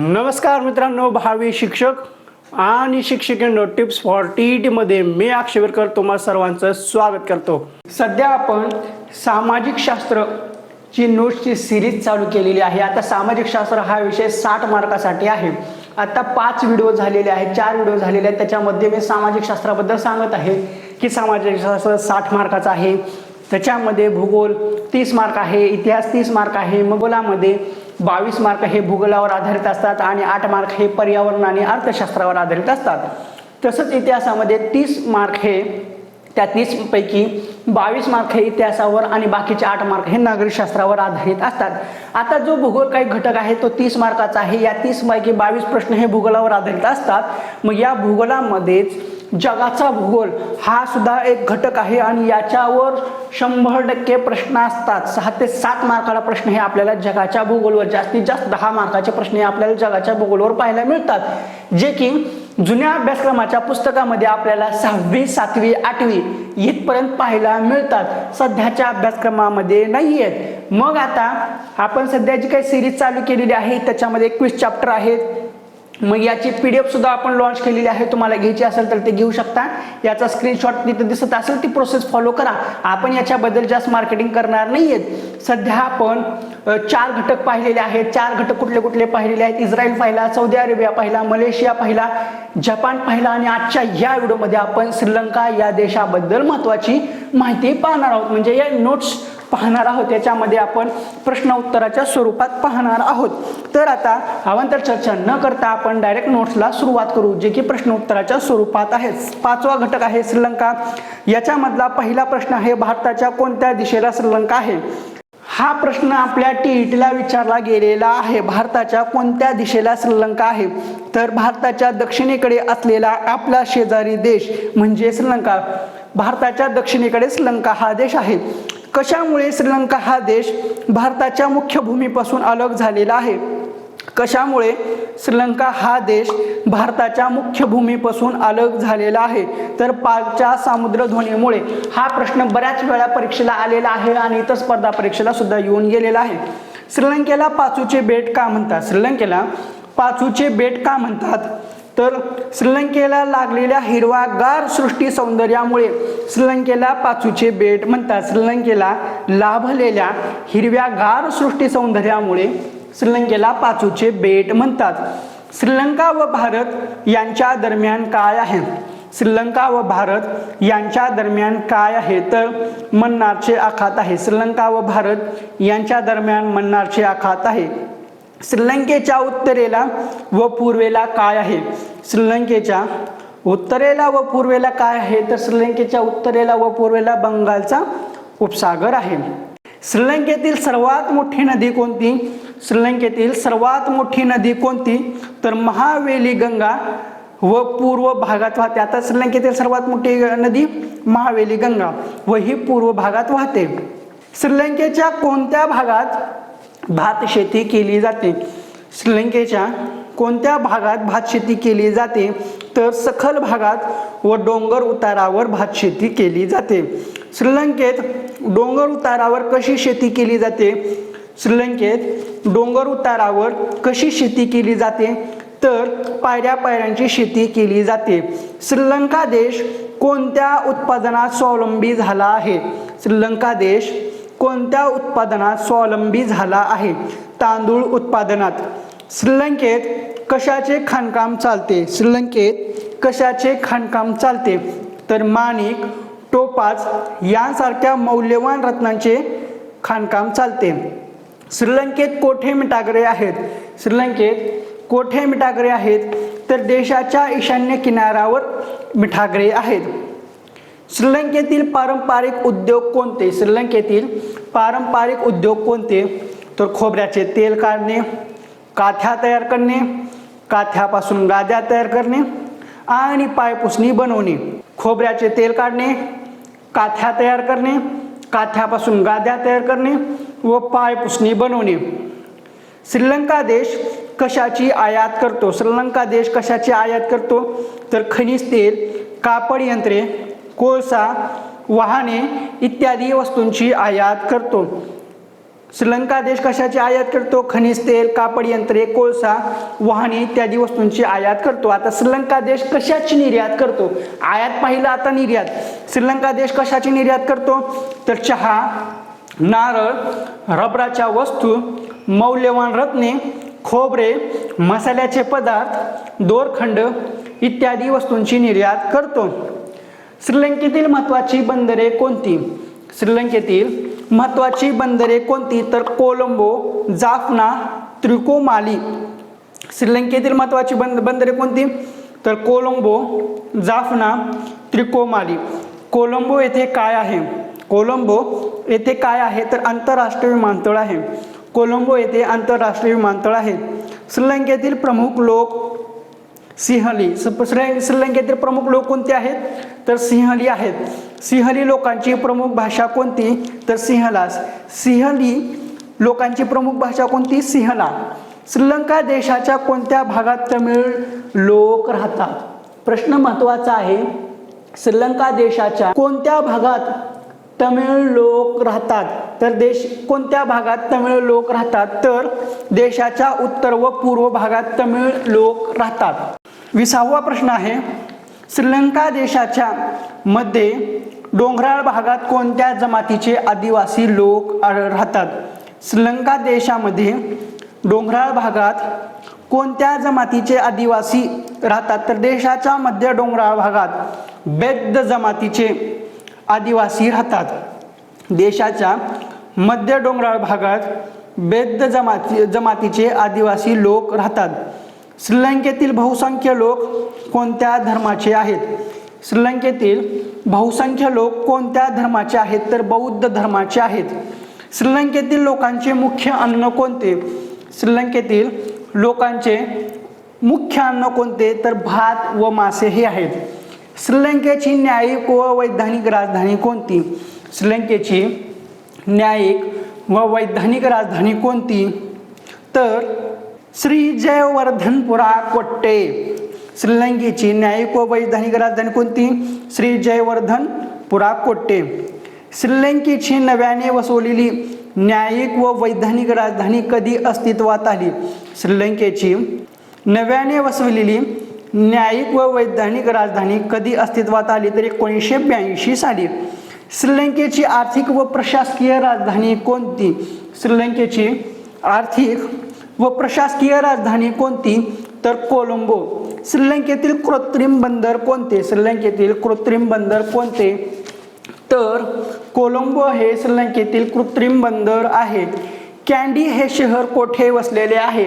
नमस्कार मित्रांनो भावी शिक्षक आणि शिक्षकांनो टिप्स फॉर टी मध्ये मी अक्षयवरकर तुम्हा सर्वांचं स्वागत करतो. सध्या आपण सामाजिक शास्त्र ची नोट्सची सिरीज चालू केलेली आहे. आता सामाजिक शास्त्र हा विषय साठ मार्कासाठी आहे. आता पाच व्हिडिओ झालेले आहेत चार व्हिडिओ झालेले आहेत. त्याच्यामध्ये मी सामाजिक शास्त्राबद्दल सांगत आहे की सामाजिक शास्त्र साठ मार्काचं आहे. त्याच्यामध्ये भूगोल तीस मार्क आहे इतिहास तीस मार्क आहे भूगोलामध्ये बावीस मार्क हे भूगोलावर आधारित असतात आणि आठ मार्क हे पर्यावरण आणि अर्थशास्त्रावर आधारित असतात. तसंच इतिहासामध्ये तीस मार्क हे त्या तीसपैकी बावीस मार्क हे इतिहासावर आणि बाकीचे आठ मार्क हे नागरिकशास्त्रावर आधारित असतात. आता जो भूगोल काही घटक आहे तो तीस मार्काचा आहे. या तीसपैकी बावीस प्रश्न हे भूगोलावर आधारित असतात. मग या भूगोलामध्येच जगाचा भूगोल हा सुद्धा एक घटक आहे आणि याच्यावर शंभर टक्के प्रश्न असतात. सहा ते सात मार्काला प्रश्न हे आपल्याला जगाच्या भूगोलवर जास्तीत जास्त दहा मार्काचे प्रश्न हे आपल्याला जगाच्या भूगोलवर पाहायला मिळतात. जे की जुन्या अभ्यासक्रमाच्या पुस्तकामध्ये आपल्याला सहावी सातवी आठवी इथपर्यंत पाहायला मिळतात. सध्याच्या अभ्यासक्रमामध्ये नाही आहेत मग आता आपण सध्या जी काही सिरीज चालू केलेली आहे त्याच्यामध्ये एकवीस चॅप्टर आहेत मग याची पी डी एफ सुद्धा आपण लॉन्च केलेली आहे. तुम्हाला घ्यायची असेल तर ते घेऊ शकता. याचा स्क्रीनशॉट तिथे दिसत असेल ती प्रोसेस फॉलो करा. आपण याच्याबद्दल जास्त मार्केटिंग करणार नाही आहेत सध्या आपण चार घटक पाहिलेले आहेत. चार घटक कुठले कुठले पाहिलेले आहेत? इस्रायल पाहिला सौदी अरेबिया पाहिला मलेशिया पाहिला जपान पाहिला आणि आजच्या या व्हिडिओमध्ये आपण श्रीलंका या देशाबद्दल महत्त्वाची माहिती पाहणार आहोत. म्हणजे या नोट्स पाहणार आहोत. याच्यामध्ये आपण प्रश्न उत्तराच्या स्वरूपात पाहणार आहोत. तर आता अवांतर चर्चा न करता आपण डायरेक्ट नोट्सला सुरुवात करू जे की प्रश्न उत्तराच्या स्वरूपात आहे पाचवा घटक आहे श्रीलंका. याच्यामधला पहिला प्रश्न आहे भारताच्या कोणत्या दिशेला श्रीलंका आहे? हा प्रश्न आपल्या टीईटीला विचारला गेलेला आहे. भारताच्या कोणत्या दिशेला श्रीलंका आहे? तर भारताच्या दक्षिणेकडे असलेला आपला शेजारी देश म्हणजे श्रीलंका. भारताच्या दक्षिणेकडे श्रीलंका हा देश आहे. कशामुळे श्रीलंका हा देश भारताच्या मुख्य भूमीपासून अलग झालेला आहे? कशामुळे श्रीलंका हा देश भारताच्या मुख्य भूमीपासून अलग झालेला आहे? तर पाकच्या सामुद्रध्वनीमुळे हा प्रश्न बऱ्याच वेळा परीक्षेला आलेला आहे आणि इतर स्पर्धा परीक्षेला सुद्धा येऊन गेलेला आहे. श्रीलंकेला पाचूचे बेट का म्हणतात? श्रीलंकेला पाचूचे बेट का म्हणतात? तर श्रीलंकेला लागलेल्या हिरवागार सृष्टी सौंदर्यामुळे श्रीलंकेला पाचूचे बेट म्हणतात. श्रीलंकेला लाभलेल्या हिरव्यागार सृष्टी सौंदर्यामुळे श्रीलंकेला पाचूचे बेट म्हणतात. श्रीलंका व भारत यांच्या दरम्यान काय आहे? श्रीलंका व भारत यांच्या दरम्यान काय आहे? तर मन्नारचे आखात आहे. श्रीलंका व भारत यांच्या दरम्यान मन्नारचे आखात आहे. श्रीलंकेच्या उत्तरेला व पूर्वेला काय आहे? श्रीलंकेच्या उत्तरेला व पूर्वेला काय आहे? तर श्रीलंकेच्या उत्तरेला व पूर्वेला बंगालचा उपसागर आहे. श्रीलंकेतील सर्वात मोठी नदी कोणती? श्रीलंकेतील सर्वात मोठी नदी कोणती? तर महावेली गंगा व पूर्व भागात वाहते. आता श्रीलंकेतील सर्वात मोठी नदी महावेली गंगा व ही पूर्व भागात वाहते. श्रीलंकेच्या कोणत्या भागात भात शेती केली जाते. श्रीलंकेच्या कोणत्या भागात भात शेती केली जाते? तर सखल भागात व डोंगर उतारावर भात शेती केली जाते. श्रीलंकेत डोंगर उतारावर कशी शेती केली जाते? श्रीलंकेत डोंगर उतारावर कशी शेती केली जाते? तर पायऱ्या पायऱ्यांची शेती केली जाते. श्रीलंका देश कोणत्या उत्पादनात स्वावलंबी झाला आहे? श्रीलंका देश कोणत्या उत्पादनात स्वावलंबी झाला आहे? तांदूळ उत्पादनात. श्रीलंकेत कशाचे खाणकाम चालते? श्रीलंकेत कशाचे खाणकाम चालते? तर माणिक टोपाज यांसारख्या मौल्यवान रत्नांचे खाणकाम चालते. श्रीलंकेत कोठे मिठागरे आहेत? श्रीलंकेत कोठे मिठागरे आहेत? तर देशाच्या ईशान्य किनाऱ्यावर मिठागरे आहेत. श्रीलंकेतील पारंपरिक उद्योग कोणते? श्रीलंकेतील पारंपरिक उद्योग कोणते? तर खोबऱ्याचे तेल काढणे काथ्या तयार करणे काथ्यापासून गाद्या तयार करणे आणि पायपुसणी बनवणे. खोबऱ्याचे तेल काढणे काथ्या तयार करणे काथ्यापासून गाद्या तयार करणे व पायपुसणी बनवणे. श्रीलंका देश कशाची आयात करतो? श्रीलंका देश कशाची आयात करतो? तर खनिज तेल कापड यंत्रे कोळसा वाहने इत्यादी वस्तूंची आयात करतो. श्रीलंका देश कशाची आयात करतो? खनिज तेल कापड यंत्रे कोळसा वाहने इत्यादी वस्तूंची आयात करतो. आता श्रीलंका देश कशाची निर्यात करतो? आयात पाहिलं आता निर्यात. श्रीलंका देश कशाची निर्यात करतो? तर चहा नारळ रबराच्या वस्तू मौल्यवान रत्ने खोबरे मसाल्याचे पदार्थ दोरखंड इत्यादी वस्तूंची निर्यात करतो. श्रीलंकेतील महत्त्वाची बंदरे कोणती? श्रीलंकेतील महत्त्वाची बंदरे कोणती? तर कोलंबो जाफना त्रिकोमाली. श्रीलंकेतील महत्त्वाची बंद बंदरे कोणती? तर कोलंबो जाफना त्रिकोमाली. कोलंबो येथे काय आहे? कोलंबो येथे काय आहे? तर आंतरराष्ट्रीय विमानतळ आहे. कोलंबो येथे आंतरराष्ट्रीय विमानतळ आहे. श्रीलंकेतील प्रमुख लोक सिंहली श्रीलंकेतील प्रमुख लोक कोणते आहेत? तर सिंहली आहेत. सिंहली लोकांची प्रमुख भाषा कोणती? तर सिंहलास सिंहली लोकांची प्रमुख भाषा कोणती? सिंहला. श्रीलंका देशाच्या कोणत्या भागात तमिळ लोक राहतात? प्रश्न महत्त्वाचा आहे. श्रीलंका देशाच्या कोणत्या भागात तमिळ लोक राहतात? तर देश कोणत्या भागात तमिळ लोक राहतात? तर देशाच्या उत्तर व पूर्व भागात तमिळ लोक राहतात. विसावा प्रश्न आहे. श्रीलंका देशाच्या मध्ये डोंगराळ भागात कोणत्या जमातीचे आदिवासी लोक राहतात? श्रीलंका देशामध्ये डोंगराळ भागात कोणत्या जमातीचे आदिवासी राहतात? तर देशाच्या मध्य डोंगराळ भागात बेद्द जमातीचे आदिवासी राहतात. देशाच्या मध्य डोंगराळ भागात बेद्द जमाती जमातीचे आदिवासी लोक राहतात. श्रीलंकेतील बहुसंख्य लोक कोणत्या धर्माचे आहेत? श्रीलंकेतील बहुसंख्य लोक कोणत्या धर्माचे आहेत? तर बौद्ध धर्माचे आहेत. श्रीलंकेतील लोकांचे मुख्य अन्न कोणते? श्रीलंकेतील लोकांचे मुख्य अन्न कोणते? तर भात व मासे हे आहेत. श्रीलंकेची न्यायिक व वैधानिक राजधानी कोणती? श्रीलंकेची न्यायिक व वैधानिक राजधानी कोणती? तर श्री जयवर्धनपुरा कोट्टे। श्रीलंकेची न्यायिक व वैधानिक राजधानी कोणती? श्री जयवर्धनपुरा कोट्टे। श्रीलंकेची नव्याने वसवलेली न्यायिक व वैधानिक राजधानी कधी अस्तित्वात आली? श्रीलंकेची नव्याने वसवलेली न्यायिक व वैधानिक राजधानी कधी अस्तित्वात आली? तर एकोणीसशे ब्याऐंशी साली. श्रीलंकेची आर्थिक व प्रशासकीय राजधानी कोणती? श्रीलंकेची आर्थिक व प्रशासकीय राजधानी कोणती? तर कोलंबो. श्रीलंकेतील कृत्रिम बंदर कोणते? श्रीलंकेतील कृत्रिम बंदर कोणते? तर कोलंबो हे श्रीलंकेतील कृत्रिम बंदर आहे. कॅन्डी हे शहर कोठे वसलेले आहे?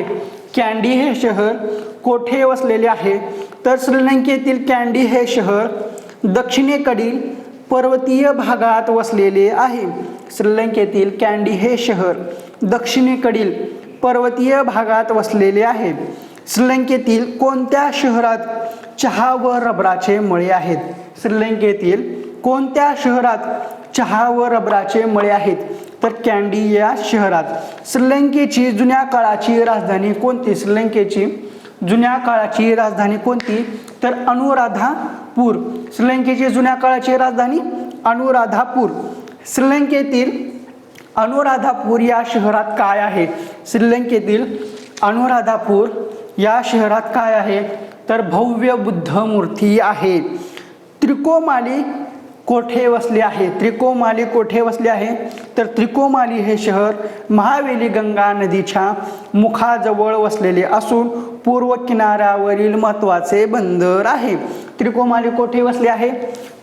कॅन्डी हे शहर कोठे वसलेले आहे? तर श्रीलंकेतील कॅन्डी हे शहर दक्षिणेकडील पर्वतीय भागात वसलेले आहे. श्रीलंकेतील कॅन्डी हे शहर दक्षिणेकडील पर्वतीय भागात वसलेले आहे श्रीलंकेतील कोणत्या शहरात चहा व रबराचे मळे आहेत? श्रीलंकेतील कोणत्या शहरात चहा व रबराचे मळे आहेत? तर कॅन्डी या शहरात. श्रीलंकेची जुन्या काळाची राजधानी कोणती? श्रीलंकेची जुन्या काळाची राजधानी कोणती? तर अनुराधापूर. श्रीलंकेची जुन्या काळाची राजधानी अनुराधापूर. श्रीलंकेतील अनुराधापूर या शहरात काय आहे? श्रीलंकेतील अनुराधापूर या शहरात काय आहे? तर भव्य बुद्ध मूर्ती आहे. त्रिकोमाली कोठे वसले आहे? त्रिकोमाली कोठे वसले आहे? तर त्रिकोमाली हे शहर महावेली गंगा नदीच्या मुखाजवळ वसलेले असून पूर्व किनाऱ्यावरील महत्त्वाचे बंदर आहे. त्रिकोमाली कोठे वसले आहे?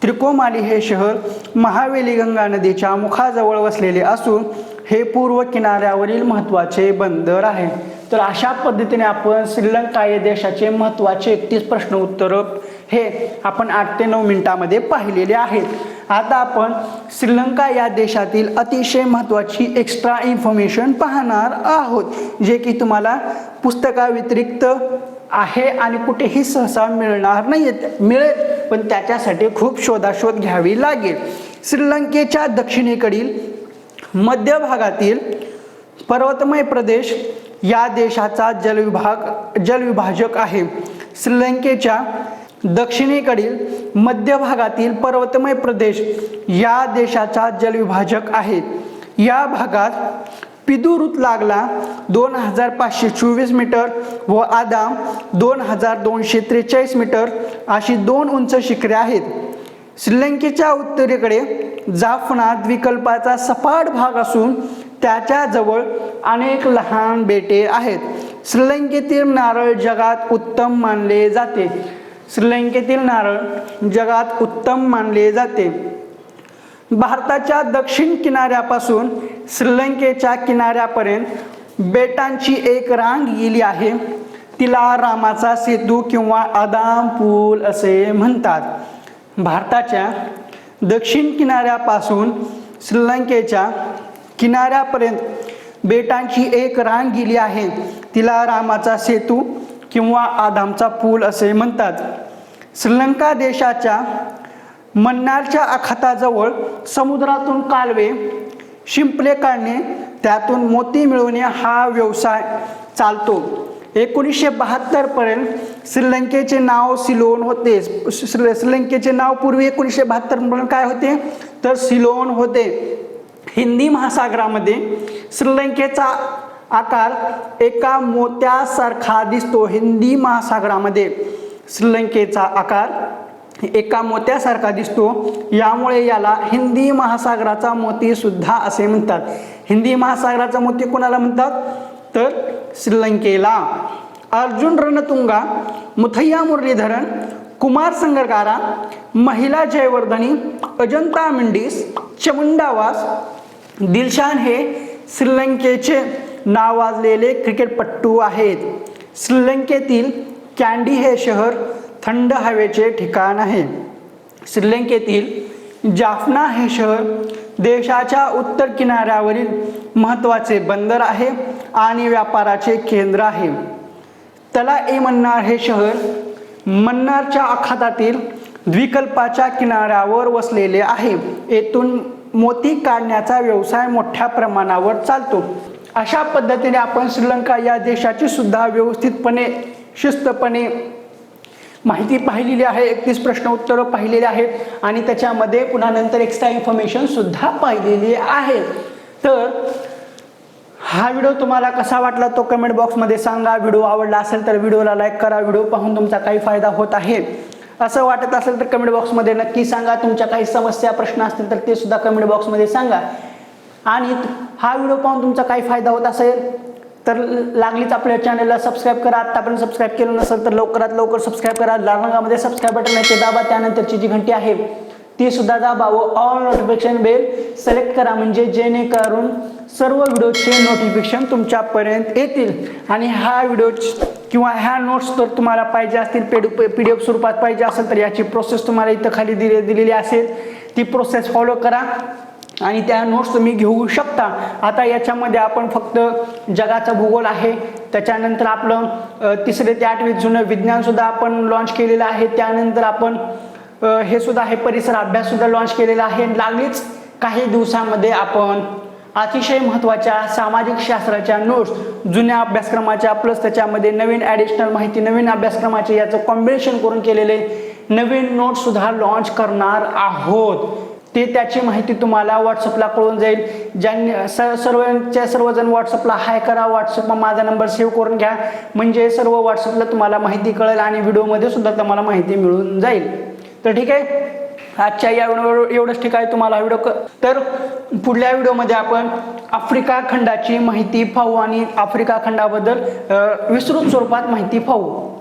त्रिकोमाली हे शहर महावेली गंगा नदीच्या मुखाजवळ वसलेले असून हे पूर्व किनाऱ्यावरील महत्त्वाचे बंदर आहे तर अशा पद्धतीने आपण श्रीलंका या देशाचे महत्त्वाचे एकतीस प्रश्न उत्तरं हे आपण आठ ते नऊ मिनिटामध्ये पाहिलेले आहेत. आता आपण श्रीलंका या देशातील अतिशय महत्त्वाची एक्स्ट्रा इन्फॉर्मेशन पाहणार आहोत जे की तुम्हाला पुस्तकाव्यतिरिक्त आहे आणि कुठेही सहसा मिळणार नाही मिळेल पण त्याच्यासाठी खूप शोधाशोध घ्यावी लागेल. श्रीलंकेच्या दक्षिणेकडील मध्य भागातील पर्वतमय प्रदेश या देशाचा जलविभाग जलविभाजक आहे. श्रीलंकेच्या दक्षिणेकडील मध्य भागातील पर्वतमय प्रदेश या देशाचा जलविभाजक आहे. या भागात पिदुरुत लागला दोन हजार पाचशे चोवीस मीटर व आदाम दोन हजार दोनशे त्रेचाळीस मीटर अशी दोन उंच शिखरे आहेत. श्रीलंकेच्या उत्तरेकडे जाफना विकल्पाचा सपाट भाग असून त्याच्याजवळ अनेक लहान बेटे आहेत. श्रीलंकेतील नारळ जगात उत्तम मानले जाते. श्रीलंकेतील नारळ जगात उत्तम मानले जाते. भारताच्या दक्षिण किनाऱ्यापासून श्रीलंकेच्या किनाऱ्यापर्यंत बेटांची एक रांग गेली आहे. तिला रामाचा सेतू किंवा आदाम पूल असे म्हणतात. भारताच्या दक्षिण किनाऱ्यापासून श्रीलंकेच्या किनाऱ्यापर्यंत बेटांची एक रांग गेली आहे. तिला रामाचा सेतू किंवा आदामचा पूल असे म्हणतात. श्रीलंका देशाच्या मन्नारच्या आखाताजवळ समुद्रातून कालवे शिंपले काढणे त्यातून मोती मिळवणे हा व्यवसाय चालतो. एकोणीसशे बहात्तरपर्यंत श्रीलंकेचे नाव सिलोन होते. श्री श्रीलंकेचे नाव पूर्वी एकोणीसशे बहात्तरपर्यंत काय होते? तर सिलोन होते. हिंदी महासागरामध्ये श्रीलंकेचा आकार एका मोत्यासारखा दिसतो हिंदी महासागरामध्ये. श्रीलंकेचा आकार एका मोत्यासारखा दिसतो. यामुळे याला हिंदी महासागराचा मोती सुद्धा असे म्हणतात. हिंदी महासागराचा मोती कोणाला म्हणतात? तर श्रीलंकेला. अर्जुन रणतुंगा मुथय्या मुरलीधरन कुमार संगरकारा महिला जयवर्धनी अजंता मिंडीस चमुंडावास दिलशान हे श्रीलंकेचे नावाजलेले क्रिकेटपट्टू आहेत. श्रीलंकेतील कॅन्डी हे शहर थंड हवेचे ठिकाण आहे. श्रीलंकेतील जाफना हे शहर देशाच्या उत्तर किनाऱ्यावरील महत्त्वाचे बंदर आहे. आणि व्यापाराचे केंद्र आहे. तला ए मन्नार हे शहर मन्नारच्या आखातातील द्विकल्पाच्या किनाऱ्यावर वसलेले आहे. येथून मोती काढण्याचा व्यवसाय मोठ्या प्रमाणावर चालतो. अशा पद्धतीने आपण श्रीलंका या देशाची सुद्धा व्यवस्थितपणे शिस्तपणे माहिती पाहिलेली आहे एकतीस प्रश्न उत्तरं पाहिलेली आहेत आणि त्याच्यामध्ये पुन्हा नंतर एक्स्ट्रा इन्फॉर्मेशन सुद्धा पाहिलेली आहे. तर हा व्हिडिओ तुम्हाला कसा वाटला तो कमेंट बॉक्समध्ये सांगा. व्हिडिओ आवडला असेल तर व्हिडिओला लाईक करा. व्हिडिओ पाहून तुमचा काही फायदा होत आहे. असं वाटत असेल तर कमेंट बॉक्समध्ये नक्की सांगा. तुमच्या काही समस्या प्रश्न असतील तर ते सुद्धा कमेंट बॉक्समध्ये सांगा. आणि हा व्हिडिओ पाहून तुमचा काही फायदा होत असेल तर लागलीच आपल्या चॅनलला सबस्क्राईब करा. आत्तापर्यंत सबस्क्राईब केलं नसेल तर लवकरात लवकर सबस्क्राईब करा. लाल रंगामध्ये सबस्क्राईब बटन आहे ते दाबा. त्यानंतरची जी घंटी आहे ती सुद्धा दाबा व ऑल नोटिफिकेशन बेल सिलेक्ट करा. म्हणजे जेणेकरून सर्व व्हिडिओचे नोटिफिकेशन तुमच्यापर्यंत येतील. आणि हा व्हिडिओ किंवा ह्या नोट्स जर तुम्हाला पाहिजे असतील पेड पी डी एफ स्वरूपात पाहिजे असेल तर याची प्रोसेस तुम्हाला इथं खाली दिले दिलेली असेल. ती प्रोसेस फॉलो करा. आणि त्या नोट्स तुम्ही घेऊ शकता. आता याच्यामध्ये आपण फक्त जगाचा भूगोल आहे. त्याच्यानंतर आपलं तिसरे ते आठवे जुनं विज्ञानसुद्धा आपण लॉन्च केलेलं आहे. त्यानंतर आपण हे सुद्धा आहे परिसर अभ्याससुद्धा लॉन्च केलेला आहे. लागलीच काही दिवसांमध्ये आपण अतिशय महत्त्वाच्या सामाजिक शास्त्राच्या नोट्स जुन्या अभ्यासक्रमाच्या प्लस त्याच्यामध्ये नवीन ॲडिशनल माहिती नवीन अभ्यासक्रमाचे याचं कॉम्बिनेशन करून केलेले नवीन नोट्ससुद्धा लॉन्च करणार आहोत. ते त्याची माहिती तुम्हाला व्हॉट्सअपला कळून जाईल. ज्यांनी स सर्वांच्या सर्वजण व्हॉट्सअपला हाय करा. व्हॉट्सअपला माझा नंबर सेव्ह करून घ्या. म्हणजे सर्व व्हॉट्सअपला तुम्हाला माहिती कळेल आणि व्हिडिओमध्ये सुद्धा तुम्हाला माहिती मिळून जाईल. तर ठीक आहे. आजच्या या व्हिडिओ एवढंच ठीक आहे तुम्हाला व्हिडिओ क तर पुढल्या व्हिडिओमध्ये आपण आफ्रिका खंडाची माहिती पाहू आणि आफ्रिका खंडाबद्दल विस्तृत स्वरूपात माहिती पाहू.